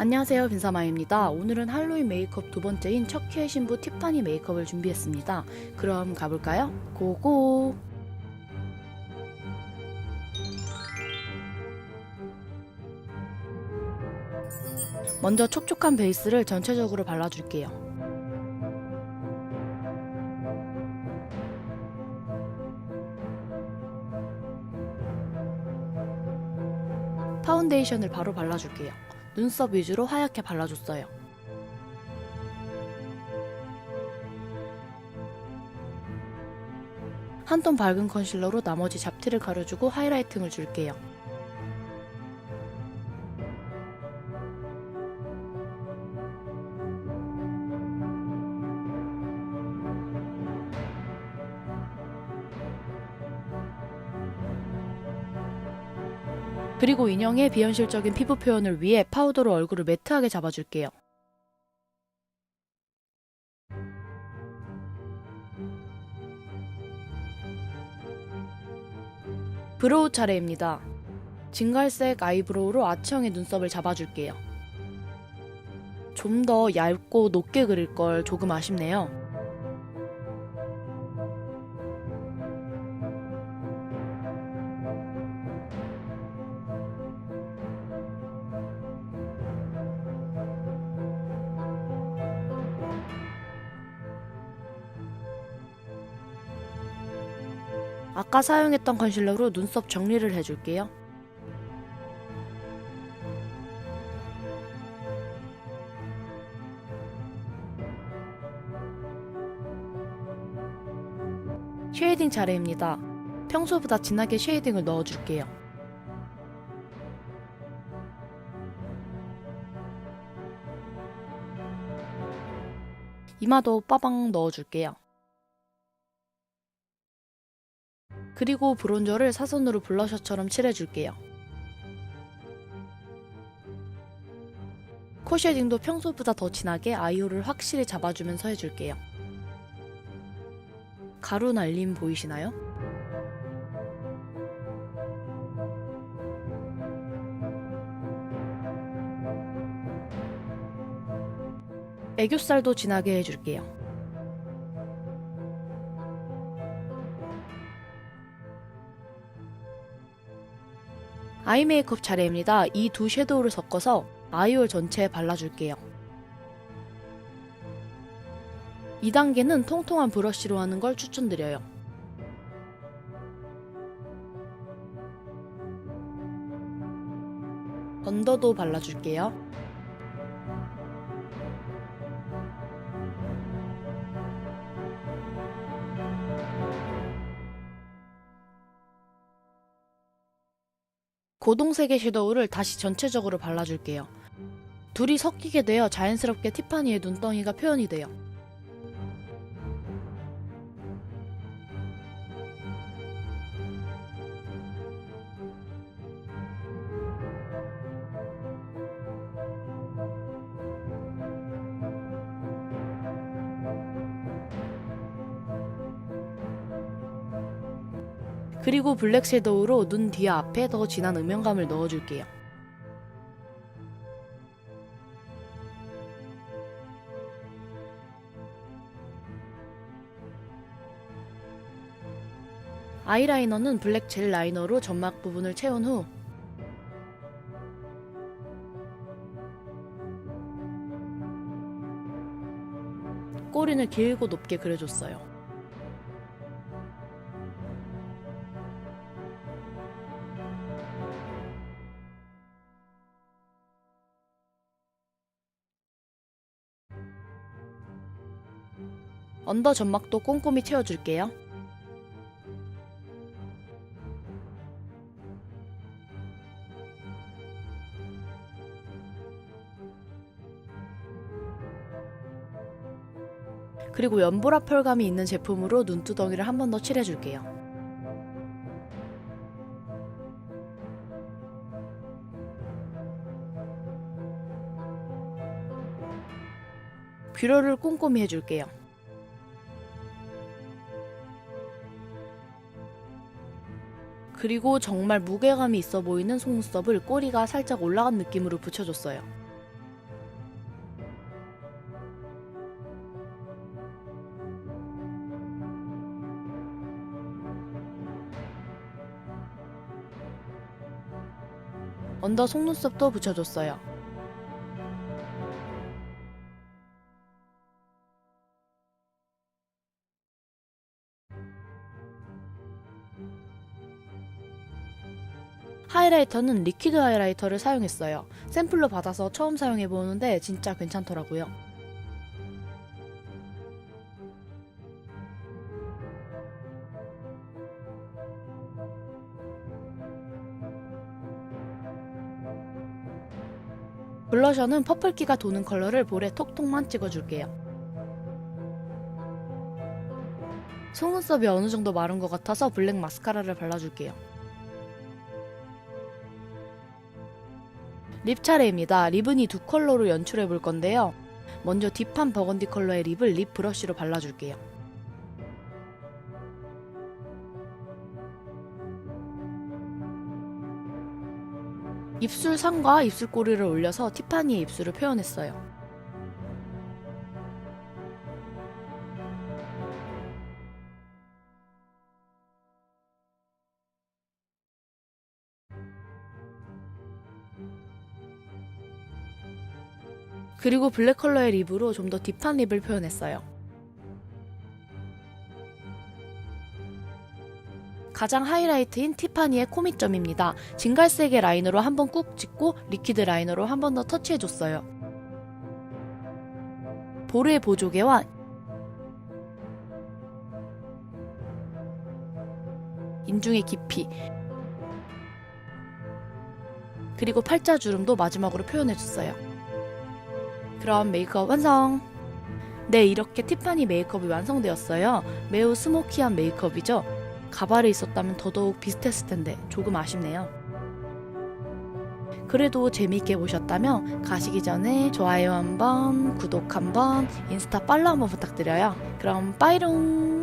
안녕하세요 빈사마입니다. 오늘은 할로윈 메이크업 두 번째인 척키의 신부 티파니 메이크업을 준비했습니다. 그럼 가볼까요? 고고! 먼저 촉촉한 베이스를 전체적으로 발라줄게요. 파운데이션을 바로 발라줄게요. 눈썹 위주로 하얗게 발라줬어요. 한 톤 밝은 컨실러로 나머지 잡티를 가려주고 하이라이팅을 줄게요. 그리고 인형의 비현실적인 피부 표현을 위해 파우더로 얼굴을 매트하게 잡아줄게요. 브로우 차례입니다. 진갈색 아이브로우로 아치형의 눈썹을 잡아줄게요. 좀 더 얇고 높게 그릴 걸 조금 아쉽네요. 아까 사용했던 컨실러로 눈썹 정리를 해줄게요. 쉐이딩 차례입니다. 평소보다 진하게 쉐이딩을 넣어줄게요. 이마도 빠방 넣어줄게요. 그리고 브론저를 사선으로 블러셔처럼 칠해줄게요. 코 쉐딩도 평소보다 더 진하게 아이홀을 확실히 잡아주면서 해줄게요. 가루 날림 보이시나요? 애교살도 진하게 해줄게요. 아이 메이크업 차례입니다. 이 두 섀도우를 섞어서 아이홀 전체에 발라줄게요. 2단계는 통통한 브러쉬로 하는 걸 추천드려요. 언더도 발라줄게요. 고동색의 섀도우를 다시 전체적으로 발라줄게요. 둘이 섞이게 되어 자연스럽게 티파니의 눈덩이가 표현이 돼요. 그리고 블랙 섀도우로 눈뒤 앞에 더 진한 음영감을 넣어줄게요. 아이라이너는 블랙 젤 라이너로 점막 부분을 채운 후 꼬리는 길고 높게 그려줬어요. 언더 점막도 꼼꼼히 채워줄게요. 그리고 연보라 펄감이 있는 제품으로 눈두덩이를 한 번 더 칠해줄게요. 뷰러를 꼼꼼히 해줄게요. 그리고 정말 무게감이 있어 보이는 속눈썹을 꼬리가 살짝 올라간 느낌으로 붙여줬어요. 언더 속눈썹도 붙여줬어요. 하이라이터는 리퀴드 하이라이터를 사용했어요. 샘플로 받아서 처음 사용해보는데 진짜 괜찮더라고요. 블러셔는 퍼플기가 도는 컬러를 볼에 톡톡만 찍어줄게요. 속눈썹이 어느 정도 마른 것 같아서 블랙 마스카라를 발라줄게요. 립 차례입니다. 립은 이 두 컬러로 연출해 볼 건데요. 먼저 딥한 버건디 컬러의 립을 립 브러쉬로 발라줄게요. 입술 상과 입술 꼬리를 올려서 티파니의 입술을 표현했어요. 그리고 블랙 컬러의 립으로 좀 더 딥한 립을 표현했어요. 가장 하이라이트인 티파니의 코미점입니다. 진갈색의 라이너로 한번 꾹 찍고 리퀴드 라이너로 한 번 더 터치해줬어요. 볼의 보조개와 인중의 깊이 그리고 팔자 주름도 마지막으로 표현해줬어요. 그럼 메이크업 완성! 네, 이렇게 티파니 메이크업이 완성되었어요. 매우 스모키한 메이크업이죠? 가발이 있었다면 더더욱 비슷했을 텐데 조금 아쉽네요. 그래도 재미있게 보셨다면 가시기 전에 좋아요 한번, 구독 한번, 인스타 팔로우 한번 부탁드려요. 그럼 빠이롱!